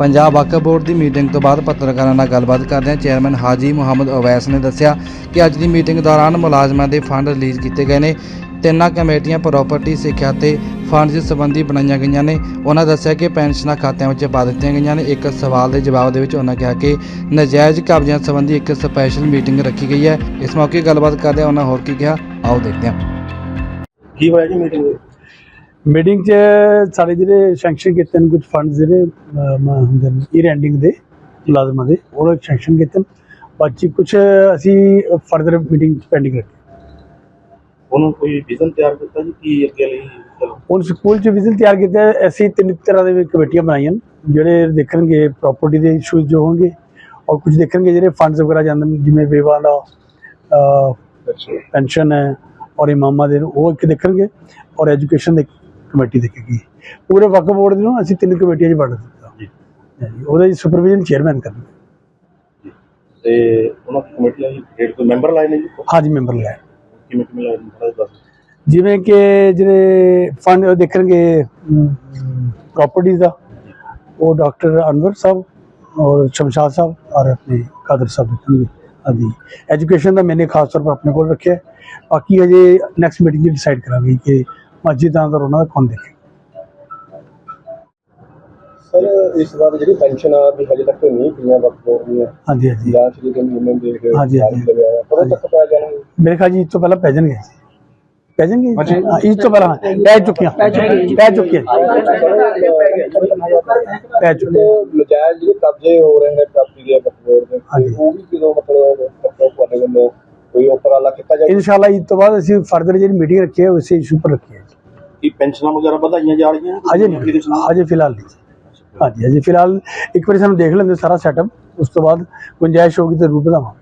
Punjab Waqf board ਦੀ meeting ਤੋਂ ਬਾਅਦ ਪੱਤਰਕਾਰਾਂ ਨਾਲ ਗੱਲਬਾਤ ਕਰਦਿਆਂ ਚੇਅਰਮੈਨ ਹਾਜੀ ਮੁਹੰਮਦ ਅਵੈਸ ਨੇ ਦੱਸਿਆ ਕਿ ਅੱਜ ਦੀ ਮੀਟਿੰਗ ਦੌਰਾਨ ਮੁਲਾਜ਼ਮਾਂ ਦੇ ਫੰਡ ਰਿਲੀਜ਼ ਕੀਤੇ ਗਏ ਨੇ। ਤਿੰਨਾਂ ਕਮੇਟੀਆਂ ਪ੍ਰਾਪਰਟੀ, ਸਿੱਖਿਆ ਤੇ ਫੰਡ ਸੰਬੰਧੀ ਬਣਾਈਆਂ ਗਈਆਂ ਨੇ। ਉਹਨਾਂ ਦੱਸਿਆ ਕਿ ਪੈਨਸ਼ਨਾਂ ਖਾਤਿਆਂ ਵਿੱਚ ਪਾ ਦਿੱਤੀਆਂ ਗਈਆਂ ਨੇ। ਇੱਕ ਸਵਾਲ ਦੇ ਜਵਾਬ ਦੇ ਵਿੱਚ ਉਹਨਾਂ ਕਿਹਾ ਕਿ ਨਜਾਇਜ਼ ਕਬਜ਼ਿਆਂ ਸੰਬੰਧੀ ਇੱਕ ਸਪੈਸ਼ਲ ਮੀਟਿੰਗ ਰੱਖੀ ਗਈ ਹੈ। ਇਸ ਮੌਕੇ ਗੱਲਬਾਤ ਕਰਦਿਆਂ ਉਹਨਾਂ ਹੋਰ ਕੀ ਕਿਹਾ, ਆਓ ਦੇਖਦੇ ਹਾਂ। ਕੀ ਹੋਇਆ ਜੀ ਮੀਟਿੰਗ ਮੀਟਿੰਗ 'ਚ ਸਾਡੇ ਜਿਹੜੇ ਸੈਂਕਸ਼ਨ ਕੀਤੇ ਨੇ ਕੁਝ ਫੰਡ ਜਿਹੜੇ ਹੁੰਦੇ ਨੇ ਈਅਰ ਐਂਡਿੰਗ ਦੇ ਮੁਲਾਜ਼ਮਾਂ ਦੇ ਉਹ ਸੈਂਕਸ਼ਨ ਕੀਤੇ ਬਾਕੀ ਕੁਝ ਅਸੀਂ ਫਰਦਰ ਮੀਟਿੰਗ ਪੈਂਡਿੰਗ ਰੱਖੇ। ਉਹਨੂੰ ਕੋਈ ਵਿਜ਼ਨ ਤਿਆਰ ਕੀਤਾ ਜੀ ਕੀ ਅੱਗੇ ਲਈ ਚਲੋ? ਹੁਣ ਸਕੂਲ 'ਚ ਵਿਜ਼ਨ ਤਿਆਰ ਕੀਤਾ। ਅਸੀਂ ਤਿੰਨ ਤਰ੍ਹਾਂ ਦੇ ਕਮੇਟੀਆਂ ਬਣਾਈਆਂ ਜਿਹੜੇ ਦੇਖਣਗੇ ਪ੍ਰਾਪਰਟੀ ਦੇ ਇਸ਼ੂਜ਼ ਜੋ ਹੋਣਗੇ ਔਰ ਕੁਝ ਦੇਖਣਗੇ ਜਿਹੜੇ ਫੰਡਸ ਵਗੈਰਾ ਜਾਂਦੇ ਨੇ ਜਿਵੇਂ ਵਿਵਾਹ ਦਾ ਪੈਨਸ਼ਨ ਹੈ ਔਰ ਇਮਾਮਾਂ ਦੇ ਉਹ ਇੱਕ ਦੇਖਣਗੇ ਔਰ ਐਜੂਕੇਸ਼ਨ ਦੀ ਕਮੇਟੀ ਦੇਖੇਗੀ। ਪੂਰੇ ਵਕਫ ਬੋਰਡ ਨੂੰ ਅਸੀਂ ਤਿੰਨ ਕਮੇਟੀਆਂ 'ਚ ਵੰਡ ਦਿੱਤਾ। ਜੀ। ਉਹਦਾ ਜੀ ਸੁਪਰਵਿਜ਼ਨ ਚੇਅਰਮੈਨ ਕਰਨਗੇ। ਤੇ ਉਹਨਾਂ ਦੀ ਕਮੇਟੀ ਦੀ ਡੇਢ ਤੋਂ ਮੈਂਬਰ ਲਾਏ ਨੇ ਜੀ? ਹਾਂਜੀ ਮੈਂਬਰ ਲੈ ਕਿਵੇਂ ਕਿਵੇਂ ਲਾਏ ਨੇ? ਦੱਸ ਜਿਵੇਂ ਕਿ ਜਿਹੜੇ ਫੰਡ ਉਹ ਦੇਖਣਗੇ ਪ੍ਰਾਪਰਟੀ ਦਾ। ਉਹ ਡਾਕਟਰ ਅਨਵਰ ਸਾਹਿਬ ਔਰ ਸ਼ਮਸ਼ਾਦ ਸਾਹਿਬ ਔਰ ਆਪਣੇ ਕਾਦਰ ਸਾਹਿਬ ਦੇਖਣਗੇ। ਆਦਿ ਐਜੂਕੇਸ਼ਨ ਦਾ ਮੈंने ਖਾਸ ਤੌਰ ਪਰ ਆਪਣੇ ਕੋਲ ਰੱਖਿਆ। ਬਾਕੀ ਹਜੇ ਨੈਕਸਟ ਮੀਟਿੰਗ 'ਚ ਡਿਸਾਈਡ ਕਰਾਂਗੇ ਕਿ ਮਸਜਿਦਾਂ ਦਾ ਉਹਨਾਂ ਦਾ ਕੌਣ ਦੇਖੇ ਸਰ ਇਸ ਵਾਰ ਜਿਹੜੀ ਪੈਨਸ਼ਨ ਆ ਵੀ ਹਜੇ ਤੱਕ ਨਹੀਂ ਪਈਆਂ ਵਕਤ ਹੋ ਰਹੀਆਂ। ਹਾਂਜੀ ਹਾਂਜੀ। ਜਾਂ ਸ਼੍ਰੀ ਦੇ ਮਹੀਨੇ ਦੇ ਕੇ ਹਾਂਜੀ, ਹਾਂਜੀ। ਲਗਾਇਆ ਕਦੋਂ ਤੱਕ ਪੈ ਜਾਣਗੇ? ਮੇਰੇ ਖਿਆਲ ਜੀ ਇਸ ਤੋਂ ਪਹਿਲਾਂ ਪੈ ਜਾਣਗੇ ਪੈ ਜਾਣਗੇ ਹਾਂ, ਇਸ ਤੋਂ ਪਹਿਲਾਂ ਹਾਂ, ਪੈ ਚੁੱਕੀਆਂ। ਪੈ ਚੁੱਕੀਆਂ। ਪੈ ਚੁੱਕੀਆਂ ਨਜਾਇਜ਼ ਜਿਹੜੇ ਕਬਜ਼ੇ ਹੋ ਰਹੇ ਨੇ ਪ੍ਰਾਪਰਟੀ ਦੇ ਬਕਬੋਰ ਦੇ ਹਾਂਜੀ। ਉਹ ਵੀ ਜਦੋਂ ਮਤਲਬ ਮਤਲਬ ਤੁਹਾਡੇ ਵੱਲੋਂ ਕੋਈ ਉਪਰਾਲਾ ਕੀਤਾ ਜਾਵੇ ਇਨਸ਼ਾਅੱਲਾ ਇਸ ਤੋਂ ਬਾਅਦ ਅਸੀਂ ਫਰਦਰ ਜਿਹੜੀ ਮੀਟਿੰਗ ਰੱਖੀ ਹੈ ਉਸੇ ਇਸ਼ੂ ਪਰ ਰੱਖੀ ਹੈ ਕੀ ਪੈਨਸ਼ਨਾਂ ਵਗੈਰਾ ਵਧਾਈਆਂ ਜਾ ਰਹੀਆਂ ਨੇ? ਅਜੇ ਨਹੀਂ ਅਜੇ ਫਿਲਹਾਲ ਨਹੀਂ। ਹਾਂਜੀ ਅਜੇ ਫਿਲਹਾਲ ਇੱਕ ਵਾਰੀ ਸਾਨੂੰ ਦੇਖ ਲੈਂਦੇ ਸਾਰਾ ਸੈਟਅਪ ਉਸ ਤੋਂ ਬਾਅਦ ਗੁੰਜਾਇਸ਼ ਹੋਗੀ ਤਾਂ ਰੂਪ ਵਧਾਵਾਂ